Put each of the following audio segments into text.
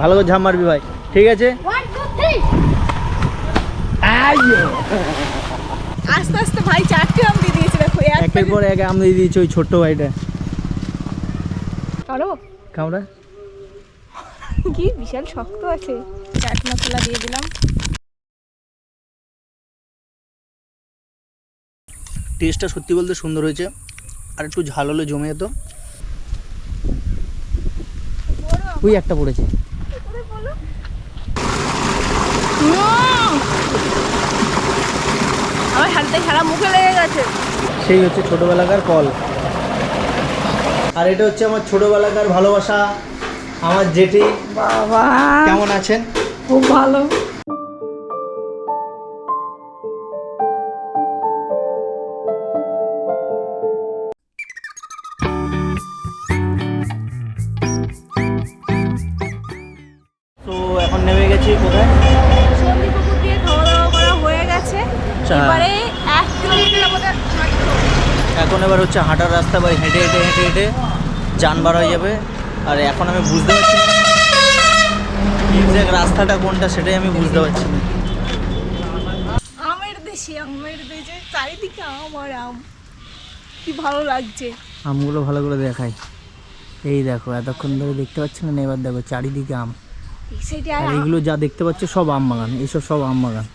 ভালো করে ঝাম মারবি ভাই। ঠিক আছে. আস্তে আস্তে ভাই চারটে আম দিয়ে দিয়েছে দেখো এক একের পর এক আম দিয়ে দিয়েছে ওই ছোট্ট ভাইটা। আরও কামড়া কি বিশাল শক্ত আছে। চাট মশলা দিয়ে দিলাম। টেস্টটা সত্যি বলতে সুন্দর হয়েছে। আর একটু ঝাল হলে জমে যেত। ওই একটা পড়েছে। আমার হাতে সারা মুখে লেগে গেছে। সেই হচ্ছে ছোটবেলাকার কল। আর এটা হচ্ছে আমার ছোটবেলাকার ভালোবাসা আমার জেঠি। বাবা। কেমন আছেন? খুব ভালো। এবারে এক কিলোমিটার আমাদের এখন এবার হচ্ছে হাঁটার রাস্তা বা হেঁটে হেঁটে হেঁটে হেঁটে যান বার হয়ে যাবে। আর এখন আমি বুঝতে পারছি না এক্সাক্ট রাস্তাটা কোনটা সেটাই আমি বুঝতে পারছি না। আমের দেশে আমের দেশে চারিদিকে আম আর আম। কি ভালো লাগছে। আমগুলো ভালো করে দেখাই। এই দেখো এতক্ষণ ধরে দেখতে পাচ্ছিলেন এবার দেখো চারিদিকে আম। আর এইগুলো যা দেখতে পাচ্ছ সব আম বাগান এইসব সব আম বাগান।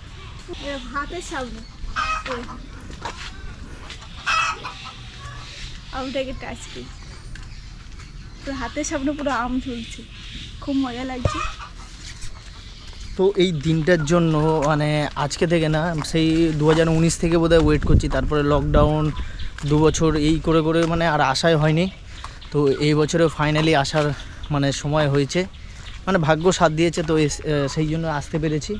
হাতের সামনে। আমটাকে টাচ করি। পুরো হাতের সামনে পুরো আম ঝুলছে। খুব মজা লাগছে। তো এই দিনটার জন্য মানে আজকে থেকে না, সেই দু হাজার উনিশ থেকে বোধহয় ওয়েট করছি। তারপরে লকডাউন দু বছর এই করে করে মানে আর আশাই হয়নি। তো এই বছরে ফাইনালি আসার মানে সময় হয়েছে। মানে ভাগ্য সাথ দিয়েছে, তো সেই জন্য আসতে পেরেছি।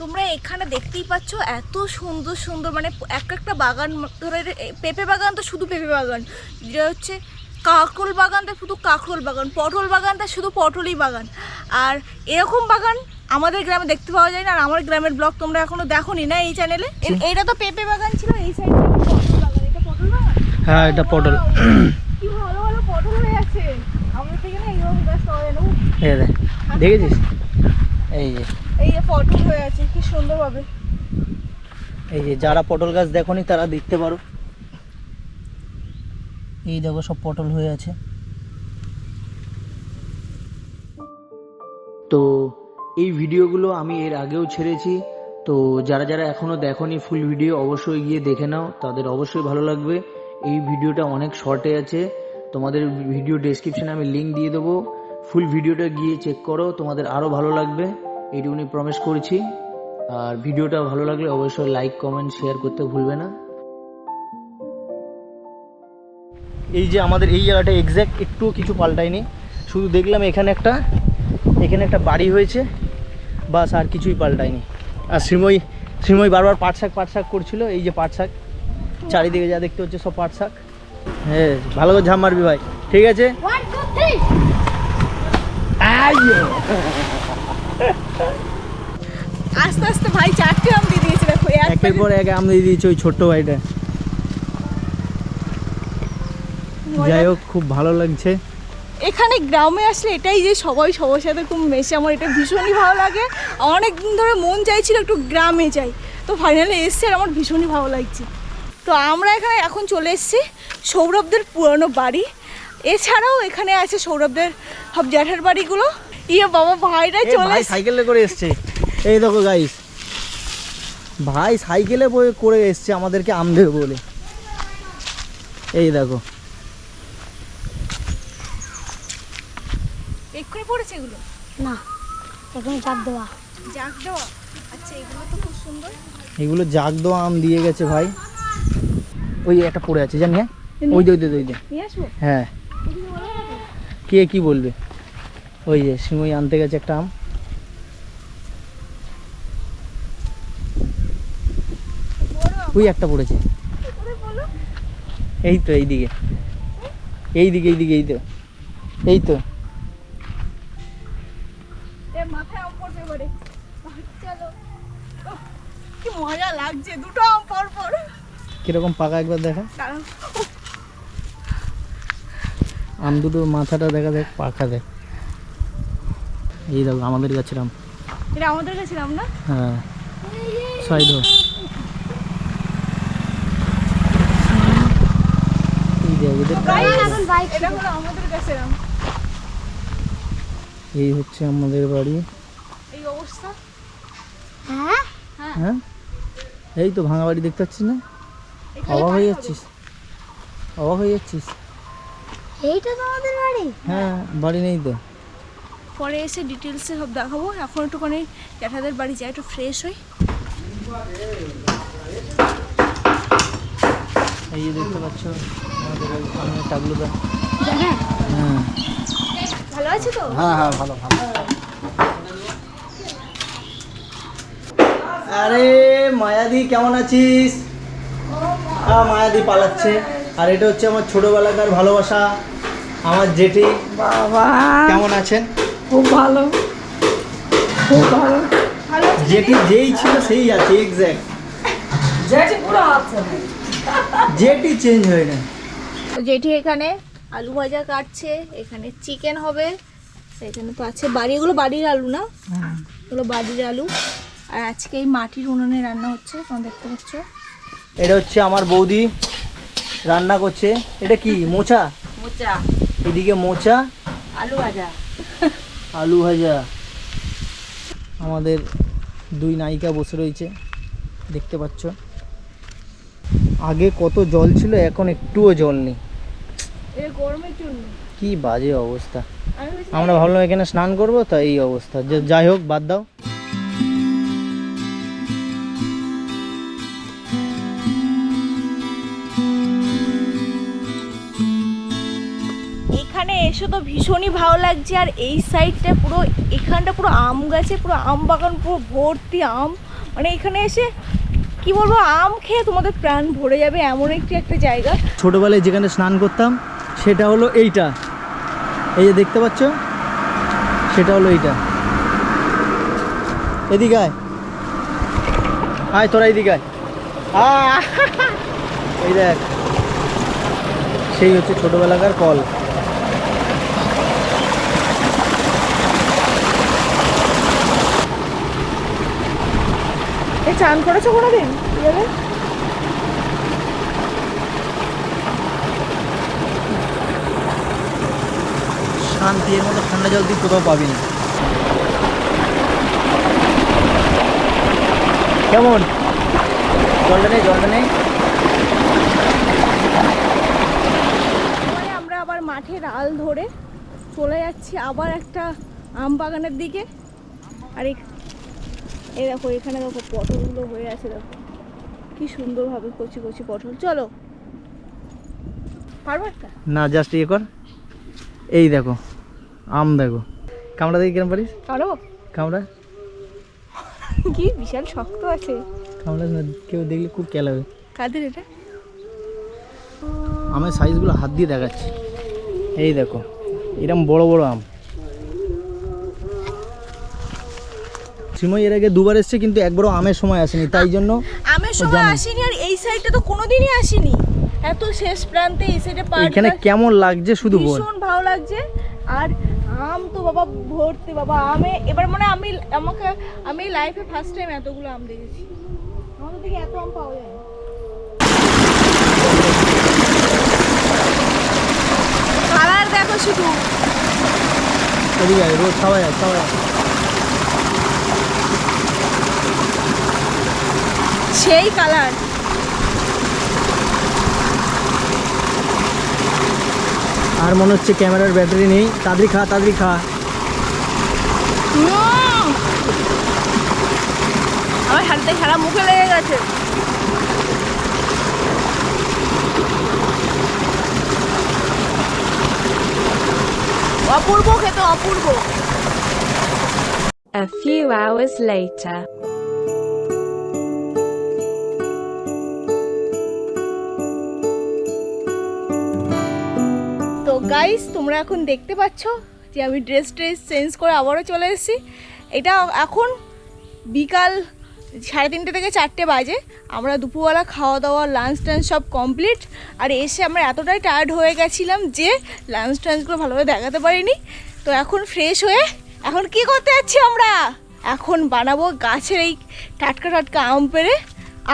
তোমরা এখানে দেখতেই পাচ্ছ এত সুন্দর সুন্দর মানে এক একটা বাগান ধরে পেঁপে বাগান তো শুধু পেঁপে বাগান যেটা হচ্ছে কাকরোল বাগানটা শুধু কাকরোল বাগান পটল বাগানটা শুধু পটলই বাগান। আর এরকম বাগান আমাদের গ্রামে দেখতে পাওয়া যায় না আর আমার গ্রামের ব্লগ তোমরা এখনও দেখোনি না এই চ্যানেলে এটা তো পেঁপে বাগান ছিল এই সাইডে পটল বাগান এটা পটল বাগান? হ্যাঁ এটা পটল। কি ভালো ভালো পটল হয়ে আছে। আমাদের থেকে না এইরকম গাছ পাওয়া যায় না দেখেছিস? এই যে। এই যে যারা পটল গাছ দেখোনি, তারা দেখতে পারো। এই দেখো সব পটল হয়ে আছে। তো এই ভিডিওগুলো আমি এর আগেও ছেড়েছি। তো যারা যারা এখনও দেখোনি ফুল ভিডিও, অবশ্যই গিয়ে দেখে নাও। তাদের অবশ্যই ভালো লাগবে। এই ভিডিওটা অনেক শর্টে আছে। তোমাদের ভিডিও ডেসক্রিপশনে আমি লিঙ্ক দিয়ে দেবো। ফুল ভিডিওটা গিয়ে চেক করো, তোমাদের আরও ভালো লাগবে। এইটুকুনি প্রমিস করছি। আর ভিডিওটা ভালো লাগলে অবশ্যই লাইক কমেন্ট শেয়ার করতে ভুলবে না। এই যে আমাদের এই জায়গাটা এক্স্যাক্ট একটুও কিছু পাল্টায়নি। শুধু দেখলাম এখানে একটা এখানে একটা বাড়ি হয়েছে। বাস আর কিছুই পাল্টায়নি। আর শ্রীময়ী শ্রীময়ী বারবার পাট শাক পাট শাক করছিল এই যে পাট শাক। চারিদিকে যা দেখতে হচ্ছে সব পাট শাক। হ্যাঁ ভালো করে ঝাম মারবি ভাই ঠিক আছে. আস্তে আস্তে ভাই চারটে আম দিয়ে দিয়েছে দেখো এক একের পর এক আম দিয়ে দিয়েছে ওই ছোট্ট ভাইটা। যাই হোক খুব ভালো লাগছে। এখানে গ্রামে আসলে এটাই যে সবাই সবার সাথে খুব মেশে আমার এটা ভীষণই ভালো লাগে। অনেক দিন ধরে মন চাইছিল একটু গ্রামে যাই তো ফাইনালি এসছে আর আমার ভীষণই ভালো লাগছে। তো আমরা এখানে এখন চলে এসেছি সৌরভদের পুরনো বাড়ি। এছাড়াও এখানে আছে সৌরভদের সব জ্যাঠার বাড়িগুলো। ইয়ে বাবা ভাইরা চলে ভাই সাইকেলে করে এসছে। এই দেখো গাইস ভাই সাইকেলে বয়ে করে এসছে আমাদেরকে আম দেবে বলে। এই দেখো। এক্ষুনি পড়েছে এগুলো? না এখন চাপ দেওয়া। যাক দেওয়া? আচ্ছা এগুলো তো খুব সুন্দর। এগুলো জাগ দেওয়া আম দিয়ে গেছে ভাই। ওই একটা পড়ে আছে জানি হ্যাঁ? ওই যে ওই যে ওই আসব? হ্যাঁ। কে কি বলবে? ওই যে সিমই আনতে গেছে একটা আম। ওই একটা পড়েছে। এই তো এইদিকে এইদিকে এইদিকে এই তো। এই তো। কীরকম পাকা একবার দেখা? আম দুটোর মাথাটা দেখা দেখ পাখা দেখ। এই দেখো আমাদের গাছের আম এটা আমাদের কাছে নাম না? হ্যাঁ। সাইড এই দেখ এদের এখন বাইক এটা হলো আমাদের কাছে নাম এই হচ্ছে আমাদের বাড়ি। এই অবস্থা? হ্যাঁ? হ্যাঁ। এই তো ভাঙা বাড়ি দেখতে পাচ্ছিস না? অবাক হয়ে। যাচ্ছিস। অবাক হয়ে যাচ্ছিস? এইটা তো আমাদের বাড়ি। হ্যাঁ বাড়ি নেই তো। পরে এসে ডিটেলসে সব দেখাবো। এখন একটুখানি জ্যাঠাদের বাড়ি যাই একটু ফ্রেশ হই। এই যে দেখতে পাচ্ছ আমাদের হ্যাঁ হ্যাঁ। ভালো আছে তো? হ্যাঁ হ্যাঁ ভালো ভালো। আরে মায়াদি কেমন আছিস? হ্যাঁ মায়াদি পালাচ্ছে। আর এটা হচ্ছে আমার ছোটবেলাকার ভালোবাসা আমার জেঠি। বাবা। কেমন আছেন? খুব ভালো। খুব ভালো। আছে জেঠি যেই ছিল সেই আছে এক্স্যাক্ট জেঠি চেঞ্জ হয় না। জেঠি এখানে আলু ভাজা কাটছে এখানে চিকেন হবে এখানে তো আছে বাড়ি এগুলো বাড়ির আলু না? এগুলো বাড়ির আলু। আর আজকে এই মাটির উনুনে রান্না হচ্ছে তোমরা দেখতে পাচ্ছ। এটা হচ্ছে আমার বৌদি রান্না করছে। এটা কি মোচা? মোচা। এদিকে মোচা। আলু ভাজা। আলু ভাজা। আমাদের দুই নায়িকা বসে রয়েছে দেখতে পাচ্ছ। আগে কত জল ছিল এখন একটুও জল নেই। কি বাজে অবস্থা। আমরা ভাবলাম এখানে স্নান করব তা এই অবস্থা। যাই হোক বাদ দাও। এসে তো ভীষণই ভালো লাগছে। আর এই সাইডটা পুরো এখানটা পুরো আম গাছে পুরো আম বাগান পুরো ভর্তি আম। মানে এখানে এসে কি বলব আম খেয়ে তোমাদের প্রাণ ভরে যাবে এমন একটি একটা জায়গা। ছোটোবেলায় যেখানে স্নান করতাম সেটা হলো এইটা। এই যে দেখতে পাচ্ছ সেটা হলো এইটা। এদিকে আয়। আয় তোরা এদিকে আয়। আহ! এই দেখ সেই হচ্ছে ছোটোবেলাকার কল। চান করেছ কোনোদিন? কীভাবে শান্তি এর মতো ঠান্ডা জল তুই কোথাও পাবি না। কেমন? জলটা নেই জলটা নেই? আমরা আবার মাঠের আল ধরে চলে যাচ্ছি আবার একটা আম বাগানের দিকে। আর এই এই দেখো এখানে দেখো পটলগুলো হয়ে আছে দেখো। কি সুন্দরভাবে কচি কচি পটল। চলো। পারব একটা? না জাস্ট ইয়ে কর। এই দেখো আম দেখো। কামড়া দেখি কেন পারিস? পারো কামড়া। কি বিশাল শক্ত আছে। কামড়া না কেউ দেখলে খুব কেলাবে। কাদের এটা? আমের সাইজগুলো হাত দিয়ে দেখাচ্ছি। এই দেখো এরকম বড় বড় আম। শ্রীময় এর আগে দুবার এসছে কিন্তু একবারও আমের সময় আসেনি তাই জন্য আমের সময়। আসিনি আর এই সাইডটা তো কোনোদিনই আসিনি। এত শেষ প্রান্তে এই সাইডে এখানে কেমন লাগছে শুধু বল। ভীষণ ভালো লাগছে। আর আম তো বাবা ভর্তি বাবা আমে এবার মানে আমি আমাকে আমি লাইফে ফার্স্ট টাইম এতগুলো আম দেখেছি। আমাদের দিকে এত আম পাওয়া যায়। কালার দেখো শুধু। এদিকে আয়, রোজ খাওয়া যায় খাওয়া যায় সেই কালার। আর মনে হচ্ছে ক্যামেরার ব্যাটারি নেই। তাড়াতাড়ি খা তাড়াতাড়ি খা। আমার হাতে সারা মুখে লেগে গেছে। অপূর্ব খেতে অপূর্ব। A few hours later. Guys তোমরা এখন দেখতে পাচ্ছ যে আমি ড্রেস ট্রেস চেঞ্জ করে আবারও চলে এসেছি। এটা এখন বিকাল সাড়ে তিনটে থেকে চারটে বাজে। আমরা দুপুরবেলা খাওয়া দাওয়া লাঞ্চ টাঞ্চ সব কমপ্লিট আর এসে আমরা এতটাই টায়ার্ড হয়ে গেছিলাম যে লাঞ্চ টাঞ্চগুলো ভালোভাবে দেখাতে পারিনি। তো এখন ফ্রেশ হয়ে এখন কি করতে যাচ্ছি আমরা? এখন বানাবো গাছের এই টাটকা টাটকা আম পেড়ে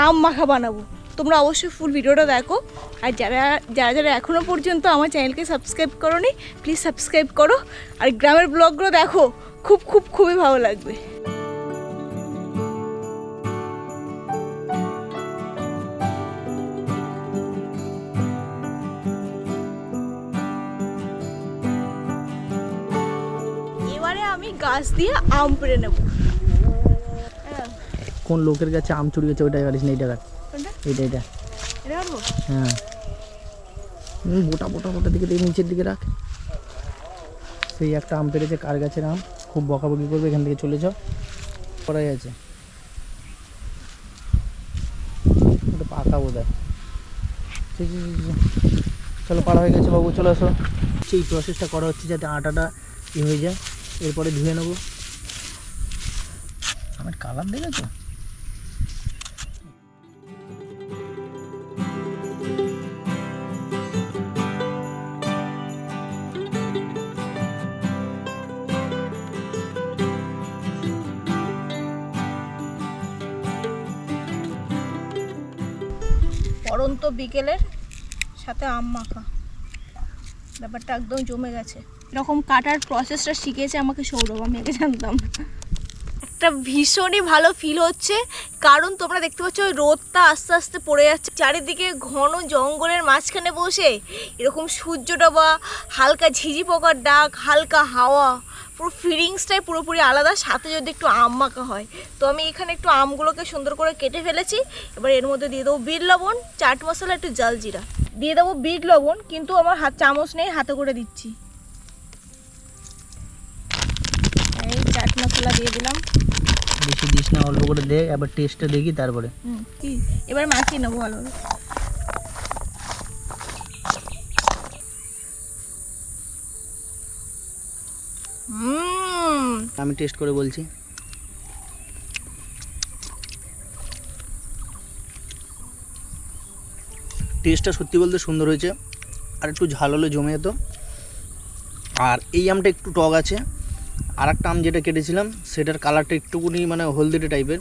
আম মাখা বানাবো। তোমরা অবশ্যই ফুল ভিডিওটা দেখো। আর যারা যারা যারা এখনও পর্যন্ত আমার চ্যানেলকে সাবস্ক্রাইব করোনি প্লিজ সাবস্ক্রাইব করো। আর গ্রামের ব্লগগুলো দেখো, খুব খুব, খুবই ভালো লাগবে। আমি গাছ দিয়ে আম পেড়ে নেব। কোন লোকের কাছে আম চুরি গেছে ওইটা কাটিস না, এইটা এটা এটা। হ্যাঁ। হুম, মোটা মোটা দিকে দিয়ে নিচের দিকে রাখ। সেই একটা আম পেরেছে কার গাছের আম? খুব বকাবকি করবে এখান থেকে চলে যাও। করাই আছে। ওটা পাকা বোধ হয়। চলো পাড়া হয়ে গেছে বাবু চলে আসো। সেই প্রসেসটা করা হচ্ছে যাতে আটাটা ই হয়ে যায়। এরপরে ধুয়ে নেব। আমার কালার দেখেছ? বিকেলের সাথে আম মাখা ব্যাপারটা একদম জমে গেছে এরকম কাটার প্রসেসটা শিখেছে আমাকে সৌরভ, আমি জানতাম। একটা ভীষণই ভালো ফিল হচ্ছে। কারণ তোমরা দেখতে পাচ্ছ, ওই রোদটা আস্তে আস্তে পড়ে যাচ্ছে। চারিদিকে ঘন জঙ্গলের মাঝখানে বসে এরকম সূর্যটা বা হালকা ঝিঝি পোকার ডাক, হালকা হাওয়া, পুরো ফিলিংসটাই পুরোপুরি আলাদা। সাথে যদি একটু আম মাখা হয়। তো আমি এখানে একটু আমগুলোকে সুন্দর করে কেটে ফেলেছি। এবার এর মধ্যে দিয়ে দেবো বিট লবণ, চাট মশলা, একটু জালজিরা। দিয়ে দেবো বিট লবণ, কিন্তু আমার হাত চামচ নেই, হাতে করে দিচ্ছি। চাট মশলা দিয়ে দিলাম। বেশি দিস না অল্প করে দে এবার টেস্টটা দেখি তারপরে। কি? এবার মাখিয়ে নেব ভালো আমি টেস্ট করে বলছি। টেস্টটা সত্যি বলতে সুন্দর হয়েছে আর একটু ঝাল হলে জমে যেত। আর এই আমটা একটু টক আছে। আর একটা আম যেটা কেটেছিলাম সেটার কালারটা একটুকুনি মানে হলদেটে টাইপের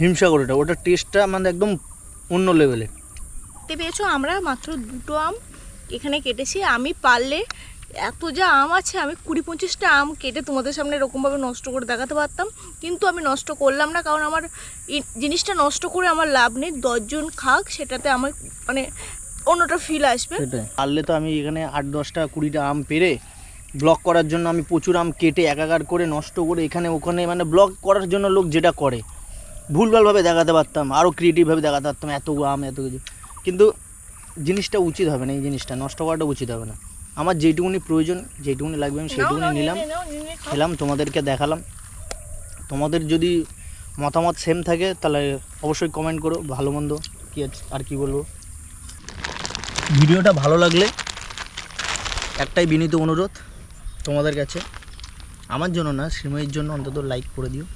হিমসাগরটা ওটার টেস্টটা মানে একদম অন্য লেভেলের দেখতে পেয়েছ আমরা মাত্র দুটো আম এখানে কেটেছি। আমি পারলে এত যা আম আছে আমি কুড়ি পঁচিশটা আম কেটে তোমাদের সামনে এরকমভাবে নষ্ট করে দেখাতে পারতাম। কিন্তু আমি নষ্ট করলাম না কারণ আমার জিনিসটা নষ্ট করে আমার লাভ নেই। দশজন খাক সেটাতে আমার মানে অন্যটা ফিল আসবে। পারলে তো আমি এখানে আট দশটা কুড়িটা আম পেরে ব্লক করার জন্য আমি প্রচুর আম কেটে একাকার করে নষ্ট করে এখানে ওখানে মানে ব্লক করার জন্য লোক যেটা করে। ভুলভালভাবে দেখাতে পারতাম আরও ক্রিয়েটিভভাবে দেখাতে পারতাম এত আম এত কিছু। কিন্তু জিনিসটা উচিত হবে না এই জিনিসটা নষ্ট করাটা উচিত হবে না। আমার যেটুকুনি প্রয়োজন যেটুকুনি লাগবে আমি সেইটুকুনি নিলাম। খেলাম তোমাদেরকে দেখালাম। তোমাদের যদি মতামত সেম থাকে তাহলে অবশ্যই কমেন্ট করো ভালো মন্দ কী আছে আর কি বলব। ভিডিওটা ভালো লাগলে একটাই বিনীত অনুরোধ তোমাদের কাছে। আমার জন্য না, শ্রীময়ীর জন্য অন্তত লাইক করে দিও।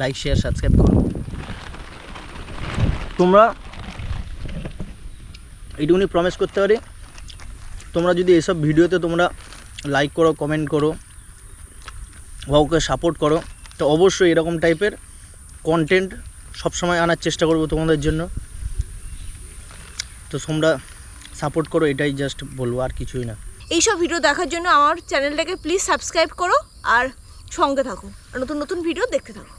লাইক শেয়ার সাবস্ক্রাইব করো। তোমরা এইটুকুনি প্রমিস করতে পারি, তোমরা যদি এসব ভিডিওতে তোমরা লাইক করো কমেন্ট করো ওকে সাপোর্ট করো, তো অবশ্যই এরকম টাইপের কন্টেন্ট সবসময় আনার চেষ্টা করব তোমাদের জন্য। তো তোমরা সাপোর্ট করো, এটাই জাস্ট বলব, আর কিছুই না। এইসব ভিডিও দেখার জন্য আমার চ্যানেলটাকে প্লিজ সাবস্ক্রাইব করো আর সঙ্গে থাকো। নতুন নতুন ভিডিও দেখতে থাকো।